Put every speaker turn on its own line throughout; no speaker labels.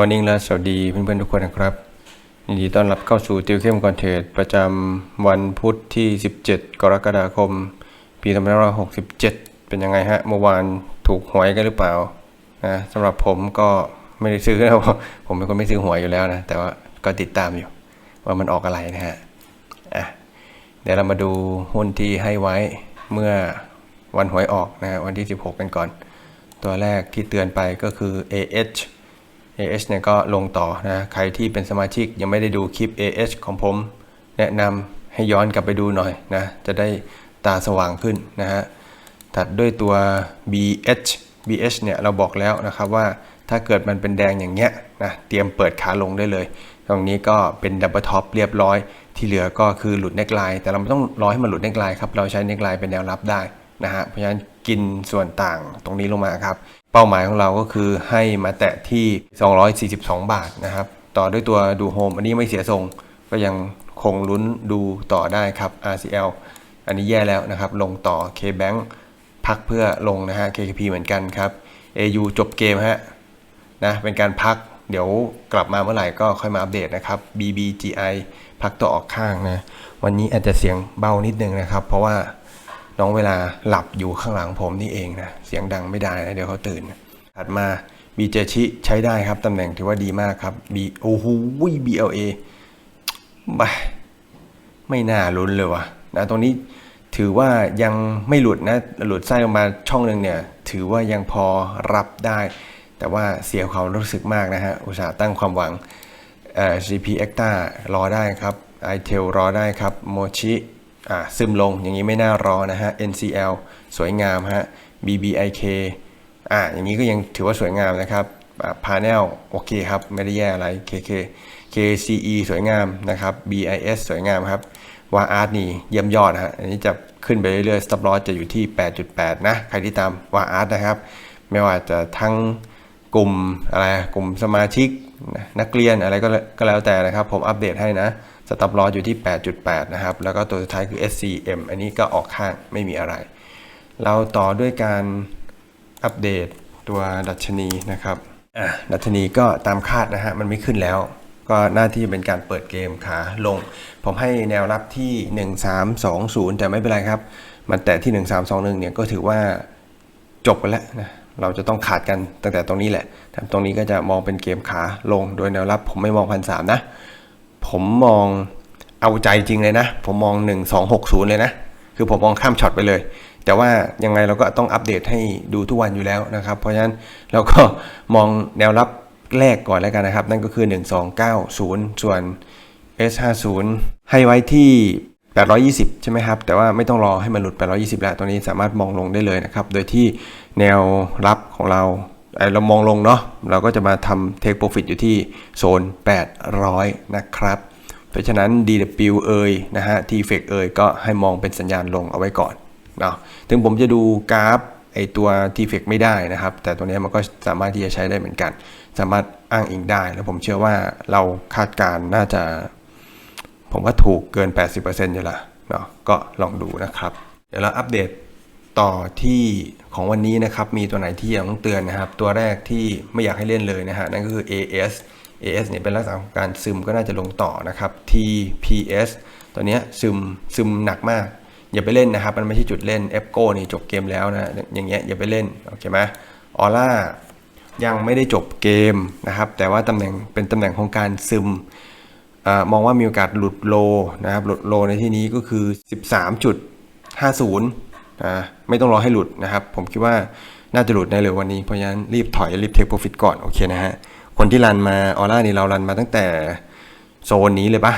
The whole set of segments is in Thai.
มอร์นิ่งและสวัสดีเพื่อนๆทุกคนนะครับยินดีต้อนรับเข้าสู่ติวเข้มคอนเทนต์ประจำวันพุธที่ 17 กรกฎาคม ปี2567 เป็นยังไงฮะ เมื่อวานถูกหวยกันหรือเปล่านะสำหรับผมก็ไม่ได้ซื้อนะผมเป็นคนไม่ซื้อหวยอยู่แล้วนะ แต่ว่าก็ติดตามอยู่ ว่ามันออกอะไรนะฮะอะเดี๋ยวเรามาดูหุ้นที่ให้ไว้เมื่อวันหวยออกนะฮะวันที่ 16 กันก่อน ตัวแรกที่เตือนไปก็คือ AH AH เนี่ยก็ลงต่อนะใครที่เป็นสมาชิกยังไม่ได้ดูคลิป AH ของผม แนะนำให้ย้อนกลับไปดูหน่อยนะจะได้ตาสว่างขึ้นนะฮะถัดด้วยตัว BH BH เนี่ยเราบอกแล้วนะครับว่าถ้าเกิดมันเป็นแดงอย่างเงี้ยนะเตรียมเปิดขาลงได้เลย ตรงนี้ก็เป็นดับเบิลท็อปเรียบร้อย ที่เหลือก็คือหลุดเน็กไลน์แต่เราไม่ต้องรอให้มันหลุดเน็กไลน์ครับเราใช้เน็กไลน์เป็นแนวรับได้นะฮะเพราะฉะนั้นกินส่วนต่างตรงนี้ลงมาครับ เป้าหมายของเราก็คือให้มาแตะที่ 242 บาทนะครับ ต่อด้วยตัวดูโฮมอันนี้ไม่เสียทรงก็ยังคงลุ้นดูต่อได้ครับ RCL อันนี้แย่แล้วนะครับ ลงต่อ KBank พักเพื่อลงนะฮะ KKP เหมือนกันครับ AU จบเกมฮะนะเป็นการพักเดี๋ยวกลับมาเมื่อไหร่ก็ค่อยมาอัปเดตนะครับ BBGI พักตัวออกข้างนะ วันนี้อาจจะเสียงเบานิดนึงนะครับ เพราะว่า น้องเวลาหลับอยู่ข้างหลังผมนี่เองนะ เสียงดังไม่ได้นะเดี๋ยวเขาตื่น ถัดมา b j ชิใช้ได้ครับตำแหน่งถือว่าดีมากครับ B โอ้โห BLA บ้าไม่น่าลุ้นเลยว่ะนะตรงนี้ถือว่ายังไม่หลุดนะ หลุดไส้ลงมาช่องหนึ่งเนี่ย ถือว่ายังพอรับได้ แต่ว่าเสียความรู้สึกมากนะฮะ อุตส่าห์ตั้งความหวังเอ่อ GP e c t a รอได้ครับ i t e l รอได้ครับ Mochi ซึมลงอย่างนี้ไม่น่ารอนะฮะ NCL สวยงามฮะ BBIK อ่าอย่างนี้ก็ยังถือว่าสวยงามนะครับพา n e l โอเคครับ ไม่ได้แย่อะไร KK KCE สวยงามนะครับ BIS สวยงามครับวาอาร์ตนี่เยี่ยมยอดฮะอันนี้จะขึ้นไปเรื่อยๆ stop loss จะอยู่ที่ 8.8 นะ ใครที่ตามวาอาร์ตนะครับ ไม่ว่าจะทั้งกลุ่มอะไรกลุ่มสมาชิกนักเรียนอะไรก็แล้วแต่นะครับ ผมอัปเดตให้นะ stop loss อยู่ที่ 8.8 นะครับ แล้วก็ตัวสุดท้ายคือ SCM อันนี้ก็ออกข้างไม่มีอะไร เราต่อด้วยการอัปเดตตัวดัชนีนะครับอะดัชนีก็ตามคาดนะฮะ มันไม่ขึ้นแล้ว ก็หน้าที่เป็นการเปิดเกมขาลง ผมให้แนวรับที่ 1320 แต่ไม่เป็นไรครับ มันแต่ที่ 1321 เนี่ยก็ถือว่าจบไปแล้วนะเราจะต้องขาดกันตั้งแต่ตรงนี้แหละแต่ตรงนี้ก็จะมองเป็นเกมขาลง โดยแนวรับผมไม่มองพันสามนะ ผมมองเอาใจจริงเลยนะ ผมมอง 1260 เลยนะ คือผมมองข้ามช็อตไปเลย แต่ว่ายังไงเราก็ต้องอัปเดตให้ดูทุกวันอยู่แล้วนะครับ เพราะฉะนั้นเราก็มองแนวรับแรกก่อนแล้วกันนะครับ นั่นก็คือ 1290 ส่วน S50 ให้ไว้ที่ 820 ใช่ไหมครับ แต่ว่าไม่ต้องรอให้มันหลุด 820 แล้วตัวนี้สามารถมองลงได้เลยนะครับ โดยที่แนวรับของเรา เอ่อเรามองลงเนาะเราก็จะมาทำ take profit อยู่ที่โซน 800 นะครับ เพราะฉะนั้น DW เอยนะฮะ t f e c เอยก็ให้มองเป็นสัญญาณลงเอาไว้ก่อนเนาะถึงผมจะดูกราฟไอตัว t f e c ไม่ได้นะครับ แต่ตัวเนี้ยมันก็สามารถที่จะใช้ได้เหมือนกัน สามารถอ้างอิงได้ แล้วผมเชื่อว่าเราคาดการณ์น่าจะ ผมว่าถูกเกิน 80%อยู่ละเนาะก็ลองดูนะครับ เดี๋ยวเราอัปเดต ต่อที่ของวันนี้นะครับ มีตัวไหนที่ยังต้องเตือนนะครับ ตัวแรกที่ไม่อยากให้เล่นเลยนะฮะนั่นก็คือ AS AS เนี่ยเป็นลักษณะของการซึมก็น่าจะลงต่อนะครับ TPS ตัวเนี้ยซึมซึมหนักมาก อย่าไปเล่นนะครับ มันไม่ใช่จุดเล่น e p c o นี่จบเกมแล้วนะอย่างเงี้ยอย่าไปเล่นโอเคไหมออร่ายังไม่ได้จบเกมนะครับ แต่ว่าตำแหน่งเป็นตำแหน่งของการซึมอามองว่ามีโอกาสหลุดโลนะครับหลุดโลในที่นี้ก็คือ 13.50 นะไม่ต้องรอให้หลุดนะครับ ผมคิดว่าน่าจะหลุดในเร็ววันนี้ เพราะฉะนั้นรีบถอยรีบเทคโปรฟิตก่อน โอเคนะฮะ คนที่รันมาออร่านี่เรารันมาตั้งแต่โซนนี้เลยปะ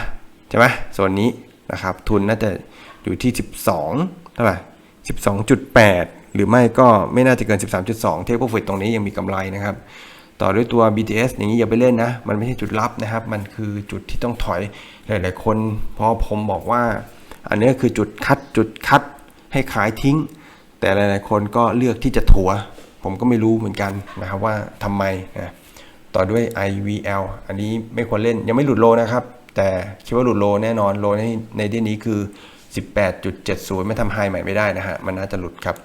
ใช่ไหมโซนนี้นะครับ ทุนน่าจะอยู่ที่ 12เท่าไหร่12.8 หรือไม่ก็ไม่น่าจะเกิน 13.2 เทคโปรฟิตตรงนี้ยังมีกำไรนะครับ ต่อด้วยตัว BTS อย่างนี้อย่าไปเล่นนะ มันไม่ใช่จุดลับนะครับ มันคือจุดที่ต้องถอยหลาย ๆ คนพราะผมบอกว่า อันนี้คือจุดคัดจุดคัด ให้ขายทิ้ง แต่หลาย ๆ คนก็เลือกที่จะถัว ผมก็ไม่รู้เหมือนกันนะครับว่าทำไมนะต่อด้วย IVL อันนี้ไม่ควรเล่นยังไม่หลุดโลนะครับ แต่คิดว่าหลุดโลแน่นอนโลในในที่นี้คือ 18.70 ไม่ทำไฮใหม่ไม่ได้นะฮะมันน่าจะหลุดครับ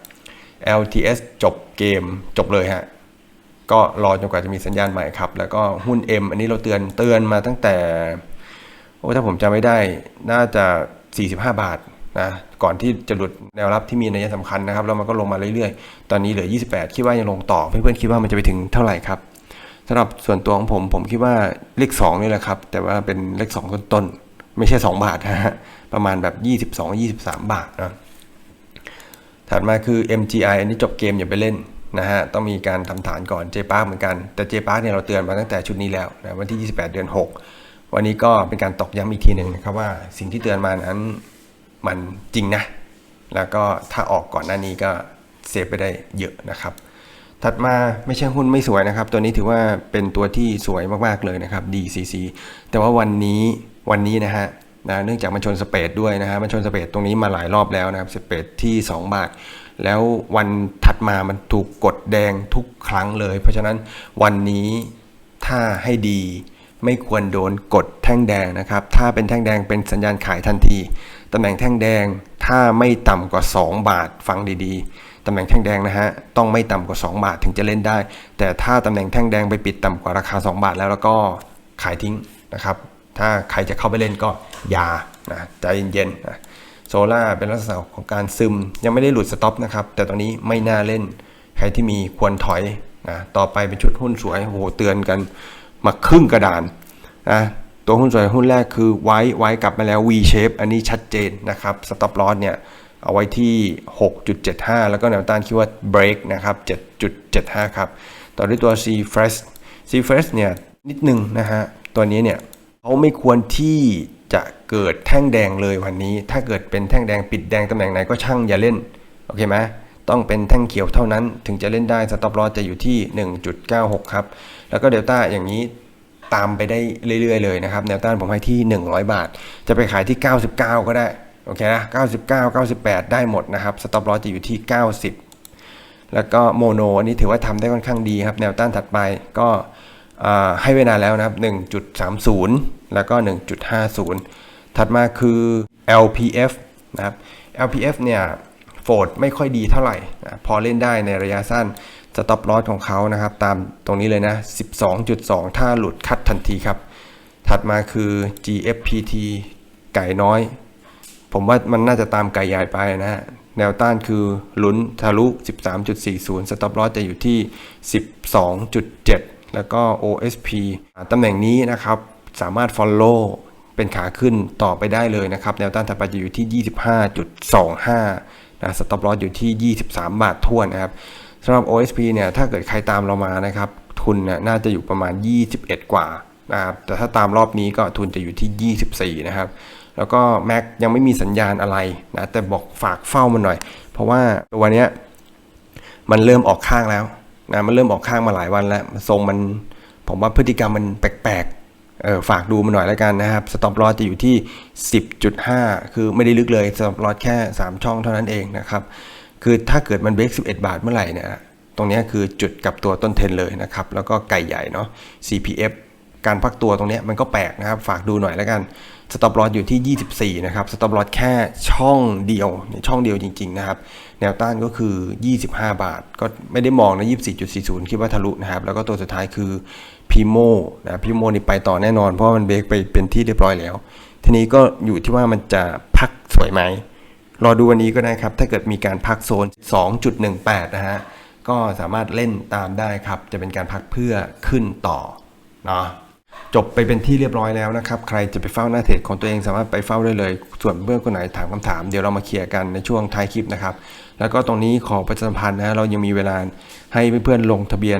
LTS จบเกมจบเลยฮะก็รอจนกว่าจะมีสัญญาณใหม่ครับ แล้วก็หุ้น M อันนี้เราเตือนเตือนมาตั้งแต่ โอ้ถ้าผมจำไม่ได้น่าจะ 45 บาท นะก่อนที่จะหลุดแนวรับที่มีนัยสำคัญนะครับแล้วมันก็ลงมาเรื่อยๆ ตอนนี้เหลือ 28 คิดว่ายังลงต่อเพื่อนๆคิดว่ามันจะไปถึงเท่าไหร่ครับสำหรับส่วนตัวของผมผมคิดว่าเลข2นี่แหละครับ แต่ว่าเป็นเลข2ต้นๆไม่ใช่ 2 บาทนะฮะประมาณแบบ 22-23 บาทนะถัดมาคือ MGI อันนี้จบเกมอย่าไปเล่นนะฮะต้องมีการทำฐานก่อน J Park เหมือนกัน แต่ J Park เนี่ยเราเตือนมาตั้งแต่ชุดนี้แล้วนะวันที่ 28 เดือน 6 วันนี้ก็เป็นการตอกย้ำอีกทีหนึ่งนะครับว่าสิ่งที่เตือนมานั้น มันจริงนะ แล้วก็ถ้าออกก่อนหน้านี้ก็เซฟไปได้เยอะนะครับ ถัดมาไม่ใช่หุ้นไม่สวยนะครับ ตัวนี้ถือว่าเป็นตัวที่สวยมากๆเลยนะครับ DCC แต่ว่าวันนี้วันนี้นะฮะนะเนื่องจากมันชนสเปดด้วยนะฮะมันชนสเปดตรงนี้มาหลายรอบแล้วนะครับสเปดที่ 2 บาท แล้ววันถัดมามันถูกกดแดงทุกครั้งเลย เพราะฉะนั้นวันนี้ถ้าให้ดีไม่ควรโดนกดแท่งแดงนะครับ ถ้าเป็นแท่งแดงเป็นสัญญาณขายทันทีตำแหน่งแท่งแดงถ้าไม่ต่ำกว่า 2 บาทฟังดีๆ ตำแหน่งแท่งแดงนะฮะต้องไม่ต่ำกว่า 2 บาทถึงจะเล่นได้ แต่ถ้าตำแหน่งแท่งแดงไปปิดต่ำกว่าราคา 2 บาทแล้วแล้วก็ขายทิ้งนะครับ ถ้าใครจะเข้าไปเล่นก็อย่านะใจเย็นๆนะโซล่าเป็นลักษณะของการซึมยังไม่ได้หลุดสต็อปนะครับแต่ตอนนี้ไม่น่าเล่นใครที่มีควรถอยนะต่อไปเป็นชุดหุ้นสวยโอ้โหเตือนกันมาครึ่งกระดานนะ ตัวหุ้นสวยหุ้นแรกคือไว้ไว้กลับมาแล้ว V shape อันนี้ชัดเจนนะครับ stop loss เนี่ยเอาไว้ที่ 6.75 แล้วก็แนวต้านคิดว่า break นะครับ 7.75 ครับ ต่อด้วยตัว C fresh C fresh เนี่ยนิดนึงนะฮะ ตัวนี้เนี่ยเขาไม่ควรที่จะเกิดแท่งแดงเลยวันนี้ ถ้าเกิดเป็นแท่งแดงปิดแดงตำแหน่งไหนก็ช่างอย่าเล่น โอเคไหมต้องเป็นแท่งเขียวเท่านั้นถึงจะเล่นได้ stop loss จะอยู่ที่ 1.96 ครับ แล้วก็เดลต้าอย่างนี้ ตามไปได้เรื่อยๆเลยนะครับแนวต้านผมให้ที่ 100 บาท จะไปขายที่ 99 ก็ได้โอเคนะ 99 98 ได้หมดนะครับสต็อปลอสจะอยู่ที่ 90 แล้วก็โมโนอันนี้ถือว่าทำได้ค่อนข้างดีครับแนวต้านถัดไปก็ให้เวลาแล้วนะครับ 1.30 แล้วก็ 1.50 ถัดมาคือ LPF นะครับ LPF เนี่ยโฟดไม่ค่อยดีเท่าไหร่ พอเล่นได้ในระยะสั้น สต็อปลอสของเขานะครับ ตามตรงนี้เลยนะ 12.2 ถ้าหลุดคัดทันทีครับ ถัดมาคือ GFPT ไก่น้อย ผมว่ามันน่าจะตามไก่ใหญ่ไปนะฮะแนวต้านคือลุ้นทะลุ 13.40 สต็อปลอสจะอยู่ที่ 12.7 แล้วก็ OSP ตำแหน่งนี้นะครับ สามารถ follow เป็นขาขึ้นต่อไปได้เลยนะครับ แนวต้านถัดไปจะอยู่ที่ 25.25นะสต็อปลอสอยู่ที่ 23 บาททวนนะครับ สำหรับ OSP เนี่ยถ้าเกิดใครตามเรามานะครับ ทุนเนี่ยน่าจะอยู่ประมาณ 21 กว่านะครับแต่ถ้าตามรอบนี้ก็ทุนจะอยู่ที่ 24 นะครับ แล้วก็ Mac ยังไม่มีสัญญาณอะไรนะแต่บอกฝากเฝ้ามันหน่อย เพราะว่าตัวเนี้ยมันเริ่มออกข้างแล้วนะมันเริ่มออกข้างมาหลายวันแล้วทรงมันผมว่าพฤติกรรมมันแปลกๆเออฝากดูมันหน่อยแล้วกันนะครับสต็อปลอสจะอยู่ที่ 10.5 คือไม่ได้ลึกเลยสต็อปลอสแค่ 3 ช่องเท่านั้นเองนะครับ คือถ้าเกิดมันเบรก11 บาทเมื่อไหร่เนี่ยตรงนี้คือจุดกับตัวต้นเทนเลยนะครับ แล้วก็ไก่ใหญ่เนาะ CPF การพักตัวตรงนี้มันก็แปลกนะครับ ฝากดูหน่อยแล้วกันสต็อปลอสอยู่ที่ 24 นะครับ สต็อปลอสแค่ช่องเดียวเนี่ยช่องเดียวจริง ๆ นะครับ แนวต้านก็คือ 25 บาท ก็ไม่ได้มองนะ 24.40 คิดว่าทะลุนะครับ แล้วก็ตัวสุดท้ายคือพีโมนะพีโมนี่ไปต่อแน่นอน เพราะมันเบรกไปเป็นที่เรียบร้อยแล้ว ทีนี้ก็อยู่ที่ว่ามันจะพักสวยไหม รอดูวันนี้ก็ได้ครับ ถ้าเกิดมีการพักโซน 2.18 นะฮะ ก็สามารถเล่นตามได้ครับ จะเป็นการพักเพื่อขึ้นต่อเนาะจบไปเป็นที่เรียบร้อยแล้วนะครับ ใครจะไปเฝ้าหน้าเทรดของตัวเองสามารถไปเฝ้าได้เลย ส่วนเพื่อนคนไหนถามคำถาม เดี๋ยวเรามาเคลียร์กันในช่วงท้ายคลิปนะครับ แล้วก็ตรงนี้ขอประชาสัมพันธ์นะ เรายังมีเวลาให้เพื่อนๆลงทะเบียน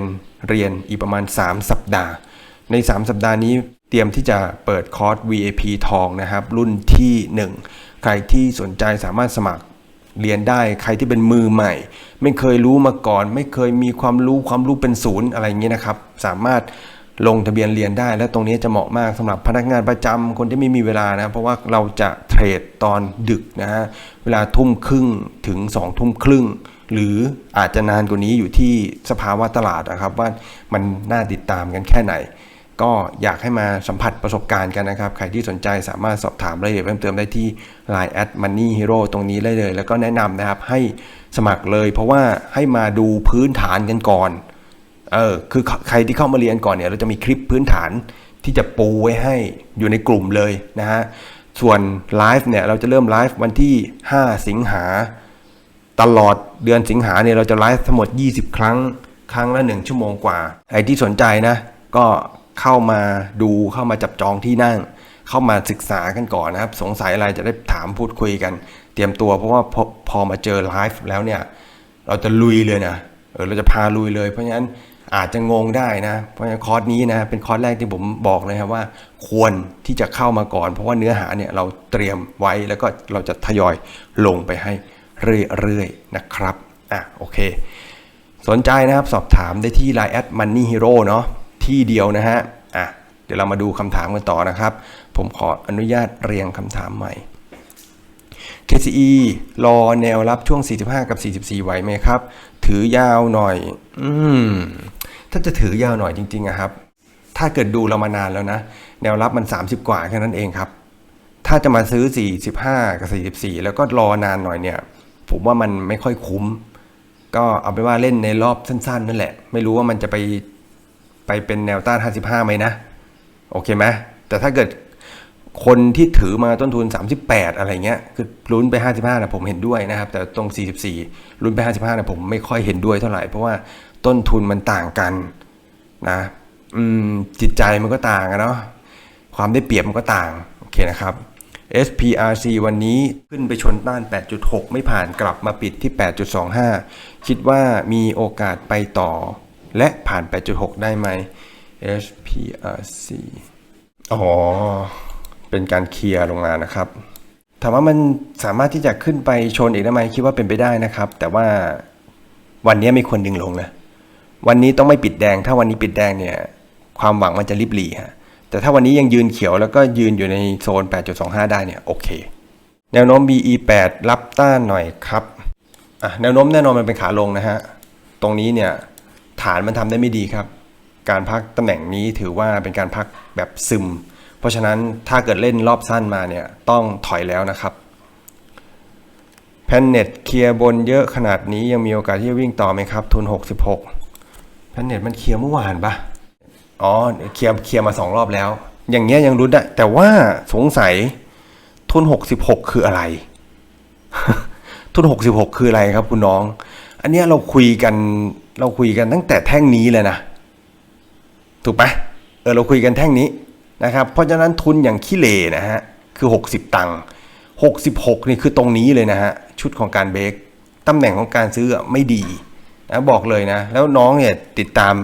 เรียนอีกประมาณ 3 สัปดาห์ ใน 3 สัปดาห์นี้เตรียมที่จะเปิดคอร์ส VIP ทองนะครับ รุ่นที่ 1 ใครที่สนใจสามารถสมัครเรียนได้ใครที่เป็นมือใหม่ ไม่เคยรู้มาก่อน ไม่เคยมีความรู้ความรู้เป็นศูนย์อะไรอย่างนี้นะครับ สามารถลงทะเบียนเรียนได้ และตรงนี้จะเหมาะมากสำหรับพนักงานประจำคนที่ไม่มีเวลานะ เพราะว่าเราจะเทรดตอนดึกนะฮะเวลาทุ่มครึ่งถึง2องทุ่มครึ่ง หรืออาจจะนานกว่านี้อยู่ที่สภาวะตลาดนะครับ ว่ามันน่าติดตามกันแค่ไหน ก็อยากให้มาสัมผัสประสบการณ์กันนะครับ ใครที่สนใจสามารถสอบถามรายละเอียดเพิ่มเติมได้ที่ Line at Money Hero ตรงนี้ได้เลย แล้วก็แนะนำนะครับให้สมัครเลย เพราะว่าให้มาดูพื้นฐานกันก่อน เออ คือใครที่เข้ามาเรียนก่อนเนี่ย เราจะมีคลิปพื้นฐานที่จะปูไว้ให้อยู่ในกลุ่มเลยนะฮะ ส่วนไลฟ์เนี่ยเราจะเริ่มไลฟ์วันที่ 5 สิงหา ตลอดเดือนสิงหาเนี่ยเราจะไลฟ์ทั้งหมด 20 ครั้ง ครั้งละ 1 ชั่วโมงกว่า ใครที่สนใจนะ ก็ เข้ามาดูเข้ามาจับจองที่นั่ง เข้ามาศึกษากันก่อนนะครับ สงสัยอะไรจะได้ถามพูดคุยกัน เตรียมตัวเพราะว่าพอพอมาเจอไลฟ์แล้วเนี่ย เราจะลุยเลยนะเออเราจะพาลุยเลย เพราะฉะนั้นอาจจะงงได้นะ เพราะฉะนั้นคอร์สนี้นะเป็นคอร์สแรกที่ผมบอกเลยครับว่า ควรที่จะเข้ามาก่อน เพราะว่าเนื้อหาเนี่ยเราเตรียมไว้แล้วก็เราจะทยอยลงไปให้เรื่อยๆนะครับอะโอเค สนใจนะครับสอบถามได้ที่ Line แอด Money Hero เนาะ ที่เดียวนะฮะอะเดี๋ยวเรามาดูคำถามกันต่อนะครับ ผมขออนุญาตเรียงคำถามใหม่ KCE รอแนวรับช่วง 45 กับ 44 ไหวไหมครับ ถือยาวหน่อย อืม ถ้าจะถือยาวหน่อยจริงๆอะครับ ถ้าเกิดดูเรามานานแล้วนะ แนวรับมัน 30 กว่าแค่นั้นเองครับ ถ้าจะมาซื้อ 45 กับ 44 แล้วก็รอนานหน่อยเนี่ย ผมว่ามันไม่ค่อยคุ้ม ก็เอาไปว่าเล่นในรอบสั้นๆ นั่นแหละ ไม่รู้ว่ามันจะไป ไปเป็นแนวต้าน 55ไหมนะ โอเคไหมแต่ถ้าเกิดคนที่ถือมาต้นทุน 38 อะไรเงี้ย คือลุ้นไป 55นะผมเห็นด้วยนะครับ แต่ตรง 44 ลุ้นไป 55นะผมไม่ค่อยเห็นด้วยเท่าไหร่ เพราะว่าต้นทุนมันต่างกันนะอืมจิตใจมันก็ต่างอะเนาะความได้เปรียบมันก็ต่าง โอเคนะครับ SPRC วันนี้ขึ้นไปชนต้าน 8.6 ไม่ผ่านกลับมาปิดที่ 8.25 คิดว่ามีโอกาสไปต่อ และผ่าน 8.6 ได้ไหม SPRC อ๋อ เป็นการเคลียร์ลงมานะครับ ถามว่ามันสามารถที่จะขึ้นไปชนอีกได้ไหมคิดว่าเป็นไปได้นะครับ แต่ว่าวันนี้ไม่ควรดึงลงนะ วันนี้ต้องไม่ปิดแดง ถ้าวันนี้ปิดแดงเนี่ย ความหวังมันจะริบหรี่ฮะ แต่ถ้าวันนี้ยังยืนเขียวแล้วก็ยืนอยู่ในโซน 8.25 ได้เนี่ยโอเค แนวโน้ม BE8 รับต้านหน่อยครับ อะ แนวโน้มแน่นอนมันเป็นขาลงนะฮะ ตรงนี้เนี่ย ฐานมันทำได้ไม่ดีครับ การพักตำแหน่งนี้ถือว่าเป็นการพักแบบซึม เพราะฉะนั้นถ้าเกิดเล่นรอบสั้นมาเนี่ยต้องถอยแล้วนะครับแพนเน็ตเคลียร์บนเยอะขนาดนี้ยังมีโอกาสที่จะวิ่งต่อไหมครับ ทุน 66แพนเน็ตมันเคลียร์เมื่อวานปะอ๋อเคลียร์เคลียร์มาสองรอบแล้ว อย่างเงี้ยยังรุ้นได้ แต่ว่าสงสัยทุน 66 คืออะไร ทุน 66 คืออะไรครับคุณน้อง อันเนี้ยเราคุยกัน เราคุยกันตั้งแต่แท่งนี้เลยนะ ถูกไหมเออเราคุยกันแท่งนี้นะครับเพราะฉะนั้นทุนอย่างขี้เลนะฮะคือ 60 ตังค์66 นี่คือตรงนี้เลยนะฮะชุดของการเบรกตำแหน่งของการซื้อไม่ดีนะบอกเลยนะ แล้วน้องเนี่ยติดตาม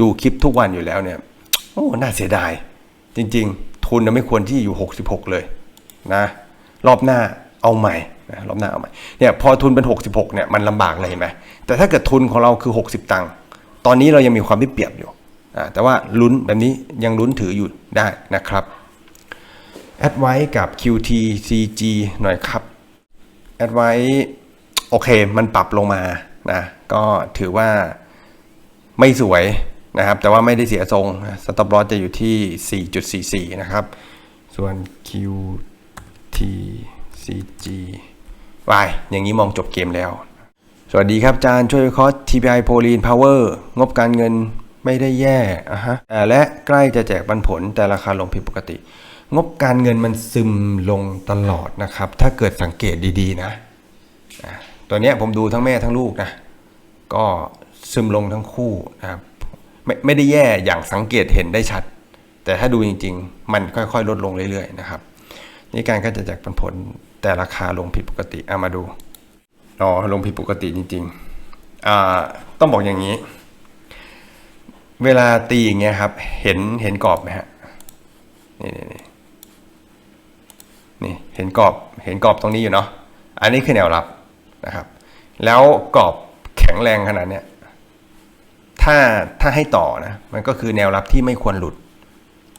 ดูคลิปทุกวันอยู่แล้วเนี่ยโอ้น่าเสียดาย จริง ๆ ทุนนะไม่ควรที่อยู่ 66 เลยนะ รอบหน้า เอาใหม่นะรอบหน้าเอาใหม่เนี่ยพอทุนเป็น 66เนี่ยมันลำบากเลยเห็นไหมแต่ถ้าเกิดทุนของเราคือ 60 ตังค์ตอนนี้เรายังมีความได้เปรียบอยู่อ่าแต่ว่าลุ้นแบบนี้ยังลุ้นถืออยู่ได้นะครับแอดไว้กับ QTCG หน่อยครับแอดไว้โอเคมันปรับลงมานะก็ถือว่าไม่สวยนะครับ แต่ว่าไม่ได้เสียทรงสต็อปลอสจะอยู่ที่ 4.44 นะครับ ส่วน QTCG y อย่างนี้มองจบเกมแล้ว สวัสดีครับอาจารย์ช่วยวิเคราะห์ TPI โพลีนพาวเวอร์งบการเงินไม่ได้แย่อะฮะอ่และใกล้จะแจกปันผลแต่ราคาลงผิดปกติ งบการเงินมันซึมลงตลอดนะครับ ถ้าเกิดสังเกตดีๆนะตัวเนี้ยผมดูทั้งแม่ทั้งลูกนะก็ซึมลงทั้งคู่นะครับไม่ไม่ได้แย่อย่างสังเกตเห็นได้ชัด แต่ถ้าดูจริง ๆ มันค่อยๆ ลดลงเรื่อยๆนะครับนี่การก็จะแจกปันผล แต่ราคาลงผิดปกติเอามาดูอ๋อลงผิดปกติจริงๆอ่าต้องบอกอย่างนี้ เวลาตีอย่างเงี้ยครับ เห็นเห็นกรอบไหมฮะนี่นี่นี่นี่เห็นกรอบเห็นกรอบตรงนี้อยู่เนาะอันนี้คือแนวรับนะครับ แล้วกรอบแข็งแรงขนาดเนี้ยถ้าถ้าให้ต่อนะมันก็คือแนวรับที่ไม่ควรหลุด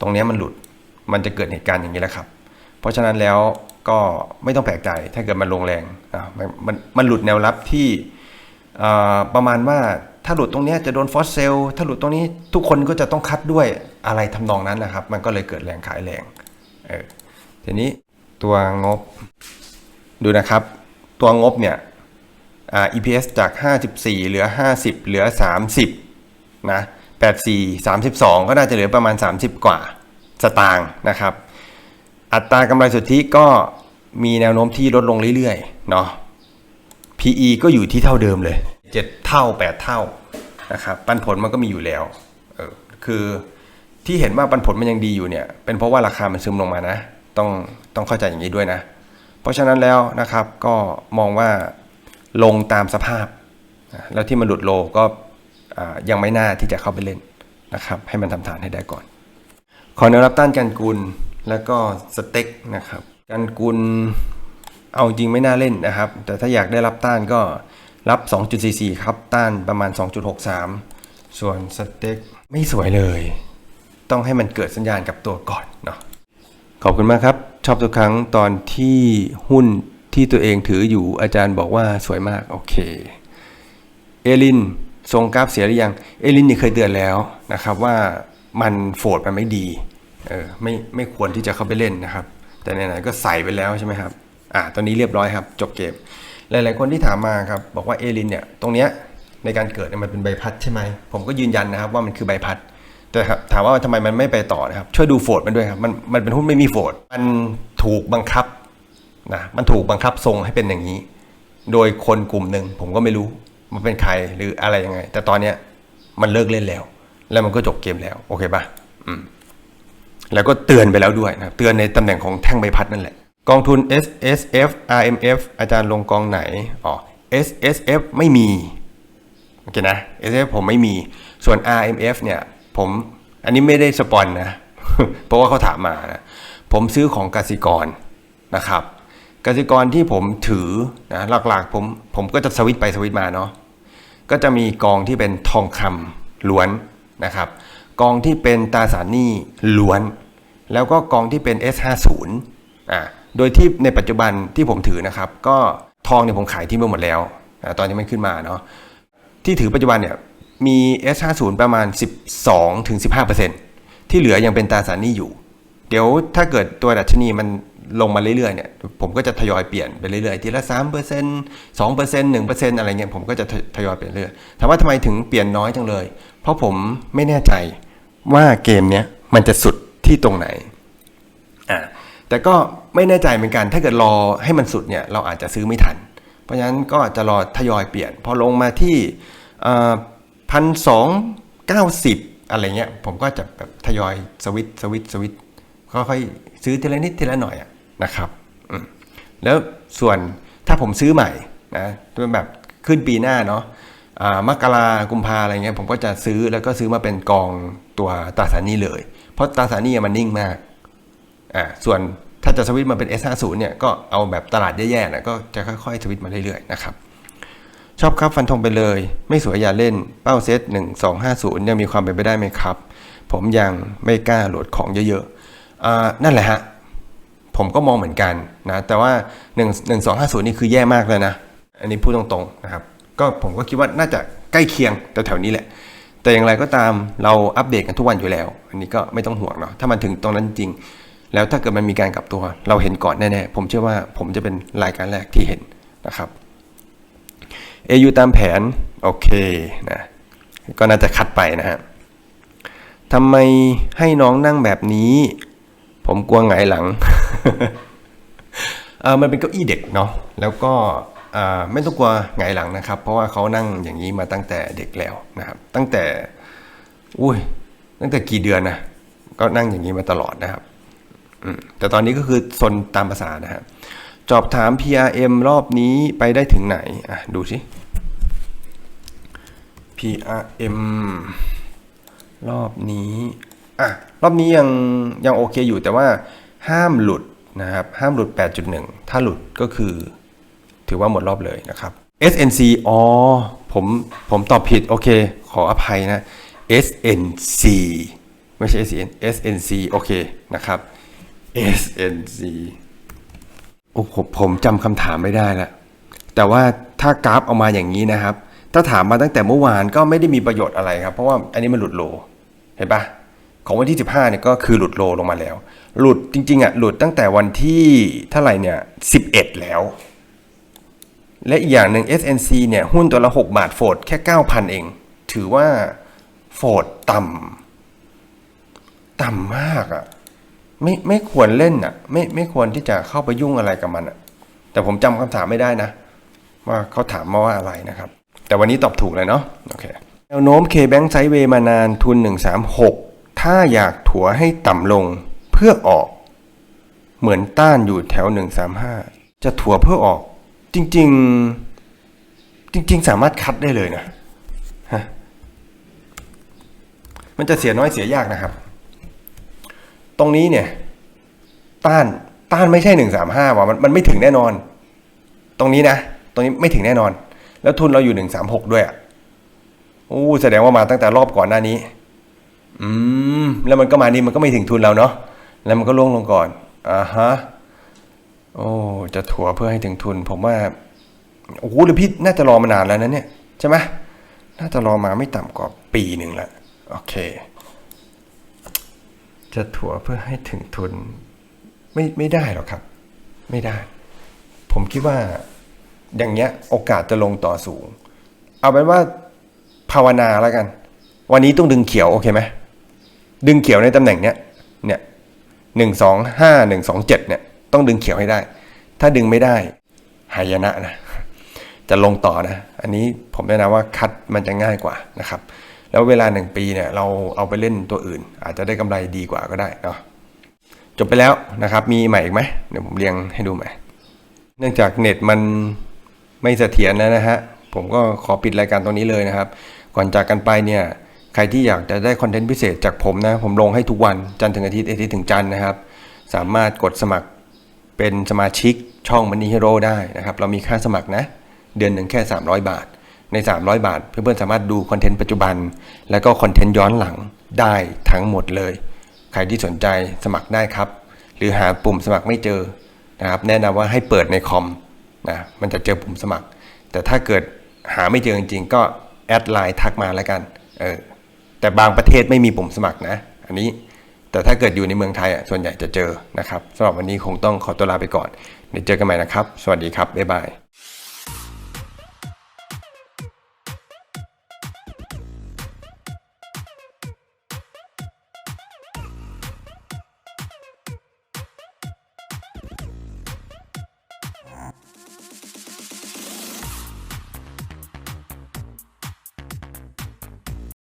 ตรงเนี้ยมันหลุด มันจะเกิดเหตุการณ์อย่างนี้แหละครับ เพราะฉะนั้นแล้วก็ไม่ต้องแปลกใจถ้าเกิดมันลงแรงอะมันมันมันหลุดแนวรับที่ประมาณว่าถ้าหลุดตรงนี้จะโดนฟอสเซลถ้าหลุดตรงนี้ทุกคนก็จะต้องคัดด้วยอะไรทำนองนั้นนะครับ มันก็เลยเกิดแรงขายแรงเออทีนี้ตัวงบดูนะครับ ตัวงบเนี่ยอ่า EPS จาก 54 เหลือ 50 เหลือ 30นะ84 32 ก็น่าจะเหลือประมาณ 30 กว่าสตางค์นะครับ อัตรากำไรสุทธิก็มีแนวโน้มที่ลดลงเรื่อยๆเนาะ PE ก็อยู่ที่เท่าเดิมเลย 7 เท่า 8 เท่านะครับปันผลมันก็มีอยู่แล้วเออคือที่เห็นว่าปันผลมันยังดีอยู่เนี่ย เป็นเพราะว่าราคามันซึมลงมานะ ต้องต้องเข้าใจอย่างนี้ด้วยนะ เพราะฉะนั้นแล้วนะครับก็มองว่าลงตามสภาพ แล้วที่มันหลุดโลก็ยังไม่น่าที่จะเข้าไปเล่นนะครับ ให้มันทำฐานให้ได้ก่อน ขอแนวรับต้านกันกุล แล้วก็สเต็กนะครับ กันกุลเอาจริงไม่น่าเล่นนะครับ แต่ถ้าอยากได้รับต้านก็รับ 2.44 ครับ ต้านประมาณ 2.63 ส่วนสเต็กไม่สวยเลย ต้องให้มันเกิดสัญญาณกับตัวก่อนเนาะขอบคุณมากครับ ชอบทุกครั้งตอนที่หุ้นที่ตัวเองถืออยู่อาจารย์บอกว่าสวยมาก โอเค เอลินทรงกราฟเสียหรือยัง เอลินนี่เคยเตือนแล้วนะครับว่ามันโฟดมันไม่ดี เออไม่ไม่ควรที่จะเข้าไปเล่นนะครับ แต่ไหนๆก็ใส่ไปแล้วใช่ไหมครับอ่าตอนนี้เรียบร้อยครับ จบเกมหลายๆคนที่ถามมาครับบอกว่าเอลินเนี่ยตรงเนี้ยในการเกิดเนี่ยมันเป็นใบพัดใช่ไหมผมก็ยืนยันนะครับว่ามันคือใบพัด แต่ครับถามว่าทำไมมันไม่ไปต่อนะครับช่วยดูโฟดมันด้วยครับมันมันเป็นหุ้นไม่มีโฟดมันถูกบังคับนะมันถูกบังคับทรงให้เป็นอย่างนี้ โดยคนกลุ่มหนึ่งผมก็ไม่รู้มันเป็นใครหรืออะไรยังไง แต่ตอนเนี้ยมันเลิกเล่นแล้ว แล้วมันก็จบเกมแล้วโอเคป่ะอืม แล้วก็เตือนไปแล้วด้วยนะครับเตือนในตำแหน่งของแท่งใบพัดนั่นแหละ กองทุน S S F R M F อาจารย์ลงกองไหนอ๋อ S S F ไม่มีโอเคนะ S F ผมไม่มีส่วน R M F เนี่ยผมอันนี้ไม่ได้สปอนนะ เพราะว่าเขาถามมานะผมซื้อของกสิกรนะครับกสิกรที่ผมถือนะหลักๆผมผมก็จะสวิตไปสวิตมาเนาะก็จะมีกองที่เป็นทองคำล้วนนะครับ กองที่เป็นตราสารหนี้ล้วน แล้วก็กองที่เป็น S50 อ่าโดยที่ในปัจจุบันที่ผมถือนะครับ ก็ทองเนี่ยผมขายที่ไปหมดแล้วอตอนนี้มันขึ้นมาเนาะที่ถือปัจจุบันเนี่ยมี S50 ประมาณ 12ถึง15%ที่เหลือยังเป็นตราสารหนี้อยู่ เดี๋ยวถ้าเกิดตัวดัชนีมันลงมาเรื่อยๆเนี่ยผมก็จะทยอยเปลี่ยนไปเรื่อยๆ ทีละ 3% 2% 1%อะไรเงี้ยผมก็จะทยอยเปลี่ยนเรื่อยถามว่าทำไมถึงเปลี่ยนน้อยจังเลย เพราะผมไม่แน่ใจ ว่าเกมเนี้ยมันจะสุดที่ตรงไหนอ่าแต่ก็ไม่แน่ใจเหมือนกัน ถ้าเกิดรอให้มันสุดเนี่ยเราอาจจะซื้อไม่ทัน เพราะฉะนั้นก็อาจจะรอทยอยเปลี่ยน พอลงมาที่พันสองเก้าสิบอะไรเงี้ยผมก็จะแบบทยอยสวิตช์สวิตช์สวิตช์ค่อยๆซื้อทีละนิดทีละหน่อยอะนะครับอืมแล้วส่วนถ้าผมซื้อใหม่นะเป็นแบบขึ้นปีหน้าเนาะอ่า มกรากุมภาอะไรเงี้ยผมก็จะซื้อแล้วก็ซื้อมาเป็นกองตัวตราสารนี้เลย เพราะตราสารนี้มันนิ่งมากอ่าส่วนถ้าจะสวิตมาเป็น S50 เนี่ยก็เอาแบบตลาดแย่ๆนะก็จะค่อยๆสวิตมาเรื่อยๆนะครับชอบครับฟันธงไปเลย ไม่สวยอย่าเล่นเป้าเซต1 2 5 0ยังมีความเป็นไปได้ไหมครับ ผมยังไม่กล้าโหลดของเยอะๆอ่านั่นแหละฮะผมก็มองเหมือนกันนะแต่ว่า 1 1 2 5 0นี่คือแย่มากเลยนะ อันนี้พูดตรงๆนะครับ ก็ผมก็คิดว่าน่าจะใกล้เคียงแถวๆนี้แหละ แต่อย่างไรก็ตามเราอัปเดตกันทุกวันอยู่แล้ว อันนี้ก็ไม่ต้องห่วงเนาะถ้ามันถึงตรงนั้นจริง แล้วถ้าเกิดมันมีการกลับตัว เราเห็นก่อนแน่ๆผมเชื่อว่าผมจะเป็นรายการแรกที่เห็นนะครับ AU ตามแผน โอเคนะก็น่าจะคัดไปนะฮะทำไมให้น้องนั่งแบบนี้ ผมกลัวไงายหลังเออมันเป็นเก้าอี้เด็กเนาะแล้วก็ ไม่ต้องกลัวไงายหลังนะครับ เพราะว่าเขานั่งอย่างนี้มาตั้งแต่เด็กแล้วนะครับ ตั้งแต่อุ้ยตั้งแต่กี่เดือนนะก็นั่งอย่างนี้มาตลอดนะครับแต่ตอนนี้ก็คือซนตามภาษานะฮะจอบถาม PRM รอบนี้ไปได้ถึงไหนอะดูสิ PRM รอบนี้อะรอบนี้ยังยังโอเคอยู่แต่ว่าห้ามหลุดนะครับ ห้ามหลุด 8.1 ถ้าหลุดก็คือ ถือว่าหมดรอบเลยนะครับ SNC อ๋อผมผมตอบผิด โอเค ขออภัยนะ SNC ไม่ใช่ SN SNC โอเคนะครับ SNC โอ้ผมผมจำคำถามไม่ได้ละแต่ว่าถ้ากราฟเอามาอย่างนี้นะครับ ถ้าถามมาตั้งแต่เมื่อวานก็ไม่ได้มีประโยชน์อะไรครับ เพราะว่าอันนี้มันหลุดโล เห็นปะของวันที่ 15เนี่ยก็คือหลุดโลลงมาแล้ว หลุดจริงๆอะหลุดตั้งแต่วันที่เท่าไหร่เนี่ย 11 แล้ว และอีกอย่างหนึ่ง SNC เนี่ยหุ้นตัวละ 6 บาทโฟดแค่ 9,000 เอง ถือว่าโฟดต่ำต่ำมากอะ่ะไม่ไม่ควรเล่นอะ่ะไม่ไม่ควรที่จะเข้าไปยุ่งอะไรกับมันอะ่ะ แต่ผมจำคำถามไม่ได้นะ ว่าเขาถามมาว่าอะไรนะครับ แต่วันนี้ตอบถูกเลยเนาะโอเคแนวโน้ม K-Bank ไซด์เวย์มานานทุน 136 ถ้าอยากถัวให้ต่ำลงเพื่อออก เหมือนต้านอยู่แถว 135 จะถัวเพื่อออก จริง ๆ จริง ๆ สามารถคัดได้เลยนะฮะมันจะเสียน้อยเสียยากนะครับ ตรงนี้เนี่ย ต้านต้านไม่ใช่135ว่ะมันมันไม่ถึงแน่นอน ตรงนี้นะ ตรงนี้ไม่ถึงแน่นอน แล้วทุนเราอยู่136ด้วยอะโอ้แสดงว่ามาตั้งแต่รอบก่อนหน้านี้ อืม แล้วมันก็มานี่มันก็ไม่ถึงทุนเราเนาะแล้วมันก็ล่วงลงก่อนอ่าฮะ โอ้จะถัวเพื่อให้ถึงทุน ผมว่าโอ้โหหรือพี่น่าจะรอมานานแล้วนะเนี่ยใช่ไหมน่าจะรอมาไม่ต่ำกว่าปีหนึ่งละโอเค จะถัวเพื่อให้ถึงทุน ไม่ไม่ได้หรอกครับ ไม่ได้ ผมคิดว่าอย่างเงี้ยโอกาสจะลงต่อสูง เอาเป็นว่าภาวนาแล้วกัน วันนี้ต้องดึงเขียวโอเคไหมดึงเขียวในตำแหน่งเนี้ยเนี่ยหนึ่งสองห้าหนึ่งสองเจ็ดเนี่ย ต้องดึงเขียวให้ได้ ถ้าดึงไม่ได้หายนะนะ จะลงต่อนะ อันนี้ผมแนะนำว่าคัดมันจะง่ายกว่านะครับ แล้วเวลาหนึ่งปีเนี่ยเราเอาไปเล่นตัวอื่น อาจจะได้กำไรดีกว่าก็ได้เนาะจบไปแล้วนะครับ มีใหม่อีกไหมเดี๋ยวผมเรียงให้ดูใหม่เนื่องจากเน็ตมันไม่เสถียรแล้วนะฮะ ผมก็ขอปิดรายการตรงนี้เลยนะครับ ก่อนจากกันไปเนี่ย ใครที่อยากจะได้คอนเทนต์พิเศษจากผมนะ ผมลงให้ทุกวันจันทร์ถึงอาทิตย์อาทิตย์ถึงจันทร์นะครับ สามารถกดสมัคร เป็นสมาชิกช่อง Money Hero ได้นะครับ เรามีค่าสมัครนะ เดือนหนึ่งแค่ 300 บาท ใน 300 บาท เพื่อนๆสามารถดูคอนเทนต์ปัจจุบัน แล้วก็คอนเทนต์ย้อนหลังได้ทั้งหมดเลย ใครที่สนใจสมัครได้ครับ หรือหาปุ่มสมัครไม่เจอนะครับ แนะนำว่าให้เปิดในคอมนะมันจะเจอปุ่มสมัคร แต่ถ้าเกิดหาไม่เจอจริงๆก็แอดไลน์ทักมาแล้วกันเออแต่บางประเทศไม่มีปุ่มสมัครนะ อันนี้ แต่ถ้าเกิดอยู่ในเมืองไทยอะส่วนใหญ่จะเจอนะครับสำหรับวันนี้คงต้องขอตัวลาไปก่อนเดี๋ยวเจอกันใหม่นะครับ สวัสดีครับบ๊ายบาย